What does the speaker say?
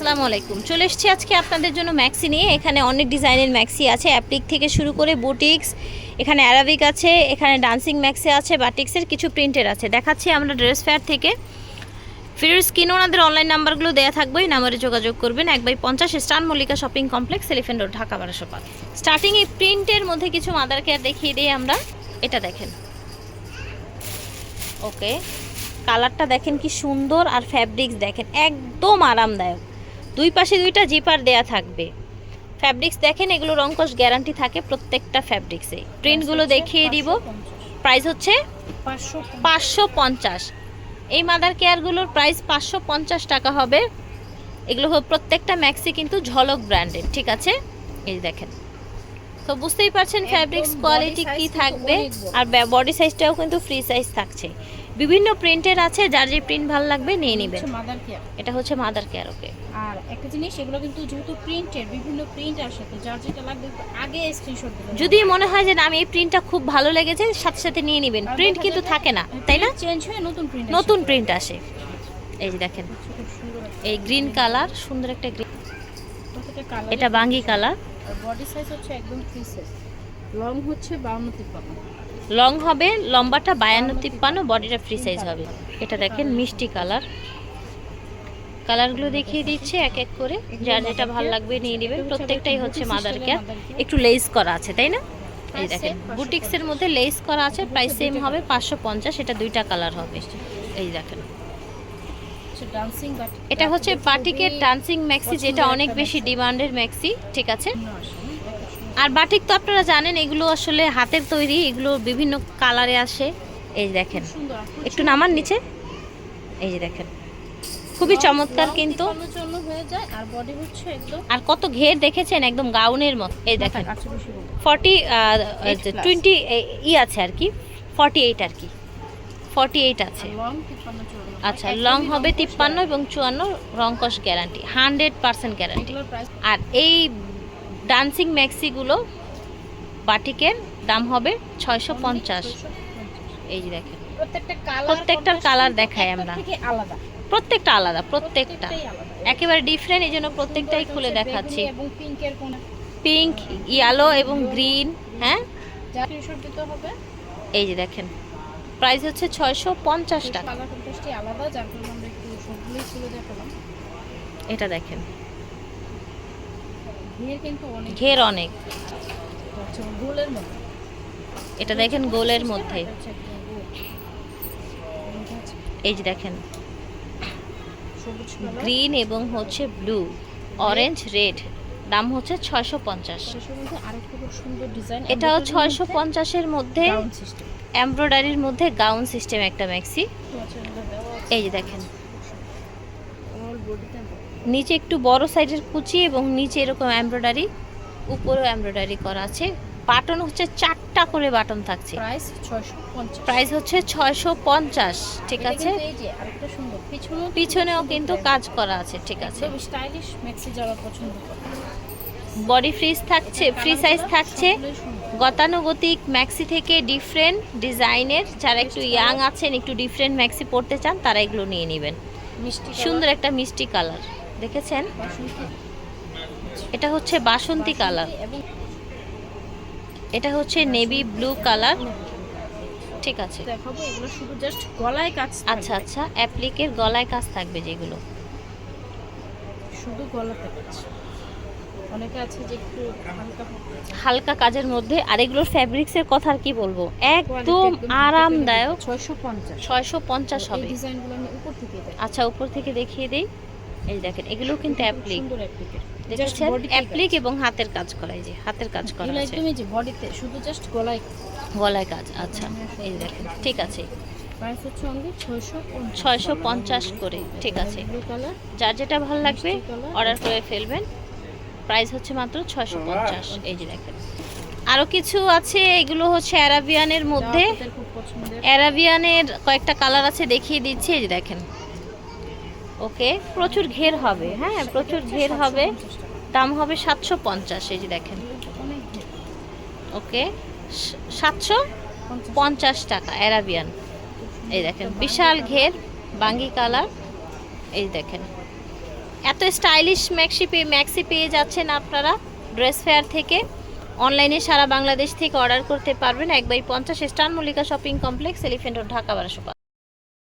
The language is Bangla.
আসসালামু আলাইকুম। চলে এসেছি আজকে আপনাদের জন্য ম্যাক্সি নিয়ে। এখানে অনেক ডিজাইনের ম্যাক্সি আছে। অ্যাপ্লিক থেকে শুরু করে বুটিক্স এখানে অ্যারাবিক আছে, এখানে ডান্সিং ম্যাক্সি আছে বাটিক্সের কিছু প্রিন্টের আছে। দেখাচ্ছি আমরা ড্রেস ফেয়ার থেকে। ফিরোজ স্কিন ওনাদের অনলাইন নাম্বারগুলো দেওয়া থাকবে এই নাম্বারে যোগাযোগ করবেন। এক বাই পঞ্চাশ, star Mallika shopping complex elephant road Dhaka বারোশো পাঁচ স্টার্টিং এই প্রিন্টের মধ্যে কিছু মাদার কেয়ার দেখিয়ে দিই আমরা। এটা দেখেন। ওকে কালারটা দেখেন কি সুন্দর আর ফ্যাব্রিক্স দেখেন। একদম আরামদায়ক। দুই পাশে দুইটা জিপার দেয়া থাকবে। ফ্যাব্রিক্স দেখেন এগুলো রঙ্কশ গ্যারান্টি থাকে প্রত্যেকটা ফ্যাব্রিক্সে। প্রিন্টগুলো দেখিয়ে দিব। প্রাইস হচ্ছে পাঁচশো পঞ্চাশ। এই মাদার কেয়ারগুলোর প্রাইস পাঁচশো পঞ্চাশ টাকা হবে। এগুলো প্রত্যেকটা ম্যাক্সি কিন্তু ঝলক ব্র্যান্ডের ঠিক আছে? এই দেখেন। তো বুঝতেই পারছেন ফ্যাব্রিক্স কোয়ালিটি কি থাকবে? আর বডি সাইজটাও কিন্তু ফ্রি সাইজ থাকছে। বিভিন্ন প্রিন্টের আছে যার যে প্রিন্ট ভালো লাগবে নিয়ে নেবেন। মাদার কেয়ার এটা হচ্ছে মাদার কেয়ার ওকে আর একটা জিনিস এগুলো কিন্তু যেহেতু প্রিন্টের বিভিন্ন প্রিন্ট আসে তো যার যেটা লাগবে আগে স্ক্রিনশট দিবেন। যদি মনে হয় যে না আমি এই প্রিন্টটা খুব ভালো লেগেছে সাথে সাথে নিয়ে নেবেন। প্রিন্ট কিন্তু থাকে না তাই না? চেঞ্জ হয়ে নতুন প্রিন্ট নতুন প্রিন্ট আসে। এই যে দেখেন এই গ্রিন কালার সুন্দর একটা গ্রিন এটা বাঙ্গি কালার আর বডি সাইজ হচ্ছে একদম ফ্রি সাইজ লং হচ্ছে বাউন্ন তিপ্পান্ন। লং হবে, লম্বাটা বায়ান্ন তিপ্পান্ন, বডিটা ফ্রি সাইজ হবে। এটা দেখেন, মিষ্টি কালার কালারগুলো দেখিয়ে দিচ্ছে এক এক করে। যার যেটা ভালো লাগবে নিয়ে নেবেন। প্রত্যেকটাই হচ্ছে মাদার কেয়ার একটু লেস করা আছে, তাই না? এই দেখেন বুটিক্সের মধ্যে লেস করা আছে প্রাইস সেম হবে, পাঁচশো পঞ্চাশ, এটা দুইটা কালার হবে। এই দেখেন। এটা হচ্ছে বাটিকের ডান্সিং ম্যাক্সি যেটা অনেক বেশি ডিমান্ডের ম্যাক্সি ঠিক আছে? আর বাটিক তো আপনারা জানেন এগুলো আসলে হাতের তৈরি এগুলো বিভিন্ন কালারে আসে। এই দেখেন একটু নামান নিচে। এই যে দেখেন খুবই চমৎকার কিন্তু। আর কত ঘের দেখেছেন একদম গাউনের মতো। এই দেখেন ফর্টি টোয়েন্টি ই আছে আর কি ফর্টি এইট আর কি। ফর্টি এইট আছে। আচ্ছা লং হবে তিপ্পান্ন এবং চুয়ান্ন রংকশ গ্যারান্টি হান্ড্রেড পার্সেন্ট গ্যারান্টি আর এই ডান্সিং ম্যাক্সিগুলো বাটিকের দাম হবে ছয়শো পঞ্চাশ। এই যে দেখেন। প্রত্যেকটার কালার দেখাই আমরা। আলাদা। প্রত্যেকটা আলাদা প্রত্যেকটা। একেবারে ডিফারেন্ট এই জন্য প্রত্যেকটাই খুলে দেখাচ্ছি। পিঙ্ক ইয়েলো এবং গ্রিন হ্যাঁ? এই যে দেখেন। প্রাইস হচ্ছে ছয়শো পঞ্চাশ টাকা। এটা কন্ট্রাস্টই আলাদা যার কারণে আমরা একটু সবগুলোই খুলে দেখালাম এটা দেখেন ঘিয়ের কিন্তু অনেক ঘের অনেক হচ্ছে এটা দেখেন গোলের মধ্যে। হচ্ছে এই যে দেখেন। গ্রিন এবং হচ্ছে ব্লু। Orange red. দাম হচ্ছে ছয়শো পঞ্চাশ। এটাও ছয়শো পঞ্চাশের মধ্যে গাউন এমব্রয়ডারির মধ্যে গাউন সিস্টেম একটা ম্যাক্সি এই যে দেখেন। নিচে একটু বড় সাইজের কুচি এবং নিচে এরকম এমব্রয়ডারি উপরেও এমব্রয়ডারি করা আছে। বাটন হচ্ছে চারটা করে বাটন থাকছে। প্রাইস 650 প্রাইস হচ্ছে ছয়শো পঞ্চাশ ঠিক আছে? পিছনেও কিন্তু কাজ করা আছে ঠিক আছে? স্টাইলিশ ম্যাক্সি যারা পছন্দ করে। বডি ফ্রিজ থাকছে ফ্রি সাইজ থাকছে। গতানুগতিক ম্যাক্সি থেকে ডিফারেন্ট ডিজাইনের। যারা একটু ইয়াং আছেন একটু ডিফারেন্ট ম্যাক্সি পড়তে চান তারা এগুলো নিয়ে নেবেন। মিষ্টি সুন্দর একটা মিষ্টি কালার দেখেছেন? এটা হচ্ছে বাসন্তী কালার। এটা হচ্ছে নেভি ব্লু কালার। ঠিক আছে। দেখাবো এগুলো শুধু জাস্ট গলায় কাজ আচ্ছা আচ্ছা অ্যাপ্লিকের গলায় কাজ থাকবে যেগুলো। শুধু গলাতে কাজ। অনেকে আছে যে একটু হালকা কাজের মধ্যে আর এগুলোর ফ্যাব্রিক্সের কথা আর কি বলব? একদম আরামদায়ক। ছয়শো পঞ্চাশ। ছয়শো পঞ্চাশ হবে। ডিজাইনগুলো আমি উপর থেকে আচ্ছা উপর থেকে দেখিয়ে দেই। এই দেখেন এগুলো কিন্তু অ্যাপ্লিক দেখেছেন অ্যাপ্লিক এবং হাতের কাজ করা এই যে হাতের কাজ করা আছে। একদমই যে বডিতে শুধু জাস্ট গলায় গলায় কাজ আচ্ছা এই দেখেন ঠিক আছে। প্রাইস হচ্ছে অনলি ছয়শো ছয়শো পঞ্চাশ করে ঠিক আছে। যার যেটা ভালো লাগবে অর্ডার করে ফেলবেন। প্রাইস হচ্ছে মাত্র ছয়শো পঞ্চাশ এই যে দেখেন। আরও কিছু আছে এগুলো হচ্ছে অ্যারাবিয়ানের মধ্যে। অ্যারাবিয়ানের কয়েকটা কালার আছে দেখিয়ে দিচ্ছি এই যে দেখেন। ওকে? প্রচুর ঘের হবে হ্যাঁ? প্রচুর ঘের হবে। দাম হবে সাতশো পঞ্চাশ, এই যে দেখেন। ওকে? সাতশো পঞ্চাশ। টাকা, অ্যারাবিয়ান। এই দেখেন, বিশাল ঘের, বাঙ্গি কালার। এই দেখেন। এত স্টাইলিশ ম্যাক্সি পেয়ে ম্যাক্সি পেয়ে যাচ্ছেন আপনারা ড্রেস ফেয়ার থেকে। অনলাইনে সারা বাংলাদেশ থেকে অর্ডার করতে পারবেন। এক বাই পঞ্চাশ star Mallika shopping complex elephant Dhaka বারোশো